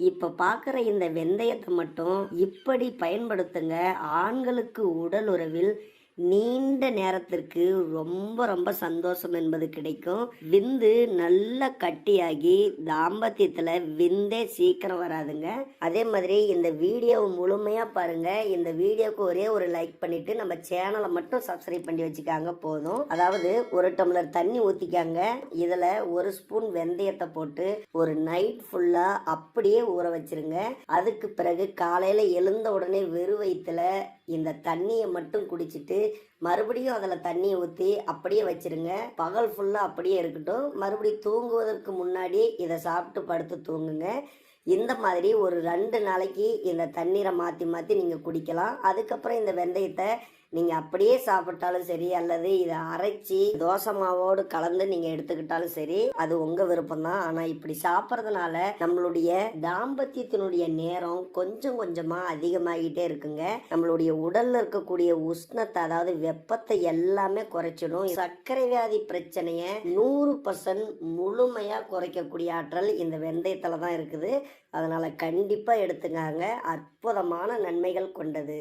இப்போ பார்க்குற இந்த வெந்தயத்தை மட்டும் இப்படி பயன்படுத்துங்க. ஆண்களுக்கு உடல் உறவில் நீண்ட நேரத்திற்கு ரொம்ப ரொம்ப சந்தோஷம் என்பது கிடைக்கும். விந்து நல்ல கட்டியாகி தாம்பத்தியத்தில் விந்தே சீக்கிரம் வராதுங்க. அதே மாதிரி இந்த வீடியோவை முழுமையாக பாருங்கள் இந்த வீடியோக்கு ஒரே ஒரு லைக் பண்ணிட்டு நம்ம சேனலை மட்டும் சப்ஸ்கிரைப் பண்ணி வச்சுக்காங்க போதும். அதாவது ஒரு டம்ளர் தண்ணி ஊற்றிக்காங்க இதில் ஒரு ஸ்பூன் வெந்தயத்தை போட்டு ஒரு நைட் ஃபுல்லாக அப்படியே ஊற வச்சிருங்க. அதுக்கு பிறகு காலையில் எழுந்த உடனே வெறு வயிற்றுல இந்த தண்ணியை மட்டும் குடிச்சிட்டு மறுபடியும் அதில் தண்ணியை ஊற்றி அப்படியே வச்சிருங்க. பகல் ஃபுல்லாக அப்படியே இருக்கட்டும். மறுபடியும் தூங்குவதற்கு முன்னாடி இதை சாப்பிட்டு படுத்து தூங்குங்க. இந்த மாதிரி ஒரு ரெண்டு நாளைக்கு இந்த தண்ணீரை மாற்றி மாற்றி நீங்கள் குடிக்கலாம். அதுக்கப்புறம் இந்த வெந்தயத்தை நீங்கள் அப்படியே சாப்பிட்டாலும் சரி அல்லது இதை அரைச்சி தோசை மாவோடு கலந்து நீங்கள் எடுத்துக்கிட்டாலும் சரி அது உங்கள் விருப்பம் தான் ஆனால் இப்படி சாப்பிட்றதுனால நம்மளுடைய தாம்பத்தியத்தினுடைய நேரம் கொஞ்சம் கொஞ்சமாக அதிகமாகிட்டே இருக்குங்க. நம்மளுடைய உடலில் இருக்கக்கூடிய உஷ்ணத்தை அதாவது வெப்பத்தை எல்லாமே குறைச்சிடும். சர்க்கரை வியாதி பிரச்சனையை நூறு பர்சன்ட் முழுமையாக குறைக்கக்கூடிய ஆற்றல் இந்த வெந்தயத்தில் தான் இருக்குது. அதனால் கண்டிப்பாக எடுத்துக்காங்க. அற்புதமான நன்மைகள் கொண்டது.